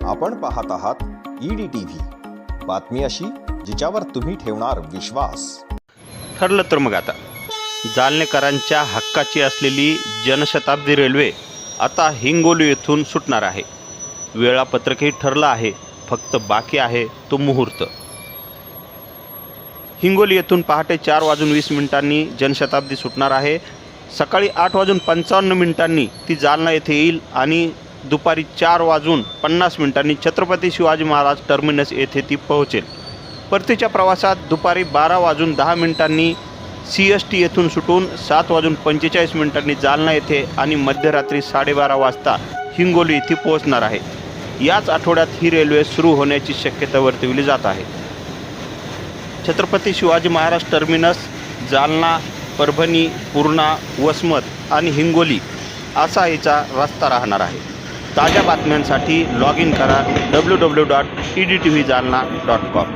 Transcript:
आपण पाहत आहात ईडी टीव्ही बातमी अशी जिच्यावर तुम्ही ठेवणार विश्वास. ठरलं तर मग आता. जालनेकरांच्या हक्काची असलेली जनशताब्दी रेल्वे आता हिंगोली येथून सुटणार आहे. वेळापत्रकही ठरलं आहे फक्त बाकी आहे तो मुहूर्त. हिंगोली येथून पहाटे चार वाजून वीस मिनिटांनी जनशताब्दी सुटणार आहे. सकाळी आठ वाजून पंचावन्न मिनिटांनी ती जालना येथे येईल आणि दुपारी चार वाजून पन्नास मिनिटांनी छत्रपती शिवाजी महाराज टर्मिनस येथे ती पोहोचेल. परतीच्या प्रवासात दुपारी बारा वाजून दहा मिनिटांनी सी एस टी येथून सुटून सात वाजून पंचेचाळीस मिनिटांनी जालना येथे आणि मध्यरात्री साडेबारा वाजता हिंगोली येथे पोहोचणार आहे. याच आठवड्यात ही रेल्वे सुरू होण्याची शक्यता वर्तविली जात आहे. छत्रपती शिवाजी महाराज टर्मिनस जालना परभणी पूर्णा वसमत आणि हिंगोली असा हिचा रस्ता राहणार आहे. ताज्या बातम्यांसाठी लॉग इन करा W W dot E D T V Jalna dot com